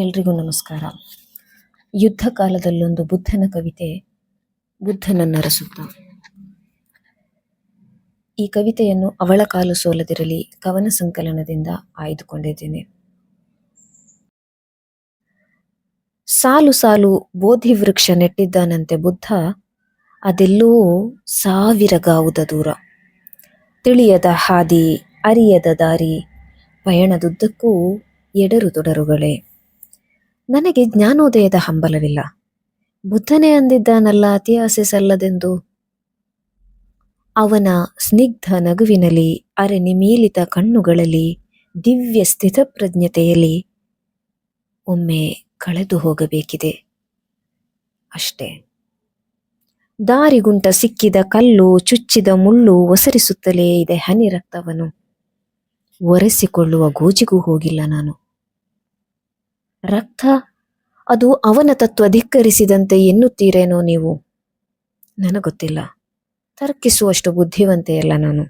ಎಲ್ರಿಗೂ ನಮಸ್ಕಾರ. ಯುದ್ಧ ಕಾಲದಲ್ಲೊಂದು ಬುದ್ಧನ ಕವಿತೆ ಬುದ್ಧನನ್ನರಸುತ್ತ ಈ ಕವಿತೆಯನ್ನು ಅವಳ ಕಾಲು ಸೋಲದಿರಲಿ, ಕವನ ಸಂಕಲನದಿಂದ ಆಯ್ದುಕೊಂಡಿದ್ದೇನೆ. ಸಾಲು ಸಾಲು ಬೋಧಿ ವೃಕ್ಷ ನೆಟ್ಟಿದ್ದಾನಂತೆ ಬುದ್ಧ, ಅದೆಲ್ಲೋ ಸಾವಿರ ಗಾವುದ ದೂರ. ತಿಳಿಯದ ಹಾದಿ, ಅರಿಯದ ದಾರಿ, ಪಯಣದುದ್ದಕ್ಕೂ ಎಡರು ತೊಡರುಗಳೇ. ನನಗೆ ಜ್ಞಾನೋದಯದ ಹಂಬಲವಿಲ್ಲ. ಬುದ್ಧನೇ ಅಂದಿದ್ದಾನಲ್ಲ ಅತಿಯಾಸೆ ಸಲ್ಲದೆಂದು. ಅವನ ಸ್ನಿಗ್ಧ ನಗುವಿನಲ್ಲಿ ಅರೆ ನಿಮೀಲಿತ ಕಣ್ಣುಗಳಲ್ಲಿ, ದಿವ್ಯ ಸ್ಥಿತಪ್ರಜ್ಞತೆಯಲ್ಲಿ ಒಮ್ಮೆ ಕಳೆದು ಹೋಗಬೇಕಿದೆ. ಅಷ್ಟೇ. ದಾರಿಗುಂಟ ಸಿಕ್ಕಿದ ಕಲ್ಲು, ಚುಚ್ಚಿದ ಮುಳ್ಳು ಒಸರಿಸುತ್ತಲೇ ಇದೆ ಹನಿ ರಕ್ತವನು ಒರೆಸಿಕೊಳ್ಳುವ ಗೋಜಿಗೂ ಹೋಗಿಲ್ಲ ನಾನು. ರಕ್ತ? ಅದು ಅವನ ತತ್ವ ಧಿಕ್ಕರಿಸಿದಂತೆ ಎನ್ನುತ್ತೀರೇನೋ ನೀವು? ನನಗೊತ್ತಿಲ್ಲ. ತರ್ಕಿಸುವಷ್ಟು ಬುದ್ಧಿವಂತೆಯಲ್ಲ ನಾನು.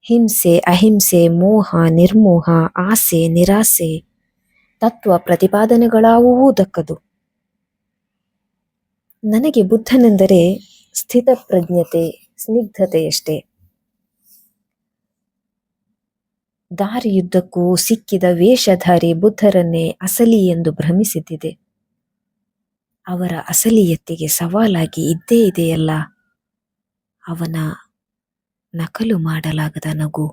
ಹಿಂಸೆ, ಅಹಿಂಸೆ, ಮೋಹ, ನಿರ್ಮೋಹ, ಆಸೆ, ನಿರಾಸೆ, ತತ್ವ ಪ್ರತಿಪಾದನೆಗಳಾವುವೂ ದಕ್ಕದು. ನನಗೆ ಬುದ್ಧನೆಂದರೆ ಸ್ಥಿತಪ್ರಜ್ಞತೆ, ಸ್ನಿಗ್ಧತೆಯಷ್ಟೇ. ದಾರಿಯುದ್ದಕ್ಕೂ ಸಿಕ್ಕಿದ ವೇಷಧಾರಿ ಬುದ್ಧರನ್ನೇ ಅಸಲಿ ಎಂದು ಭ್ರಮಿಸಿದ್ದಿದೆ. ಅವರ ಅಸಲಿಯತ್ತಿಗೆ ಸವಾಲಾಗಿ ಇದ್ದೇ ಇದೆಯಲ್ಲ. ಅವನ ನಕಲು ಮಾಡಲಾಗದ ನಗು.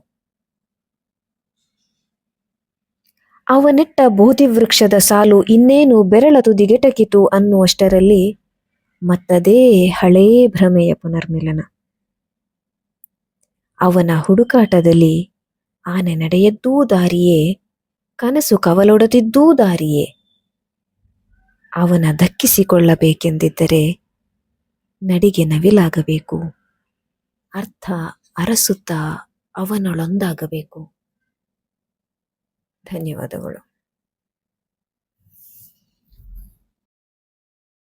ಅವನಿಟ್ಟ ಬೋಧಿವೃಕ್ಷದ ಸಾಲು ಇನ್ನೇನು ಬೆರಳ ತುದಿಗೆಟಕಿತು ಅನ್ನುವಷ್ಟರಲ್ಲಿ ಮತ್ತದೇ ಹಳೇ ಭ್ರಮೆಯ ಪುನರ್ಮಿಲನ. ಅವನ ಹುಡುಕಾಟದಲ್ಲಿ ಆನೆ ನಡೆಯದ್ದೂ ದಾರಿಯೇ ಕನಸು ಕವಲೊಡೆದಿದ್ದೂ ದಾರಿಯೇ. ಅವನ ದಕ್ಕಿಸಿಕೊಳ್ಳಬೇಕೆಂದಿದ್ದರೆ ನಡಿಗೆ ನವಿಲಾಗಬೇಕು. ಅರ್ಥ ಅರಸುತ್ತಾ ಅವನೊಳೊಂದಾಗಬೇಕು. ಧನ್ಯವಾದಗಳು.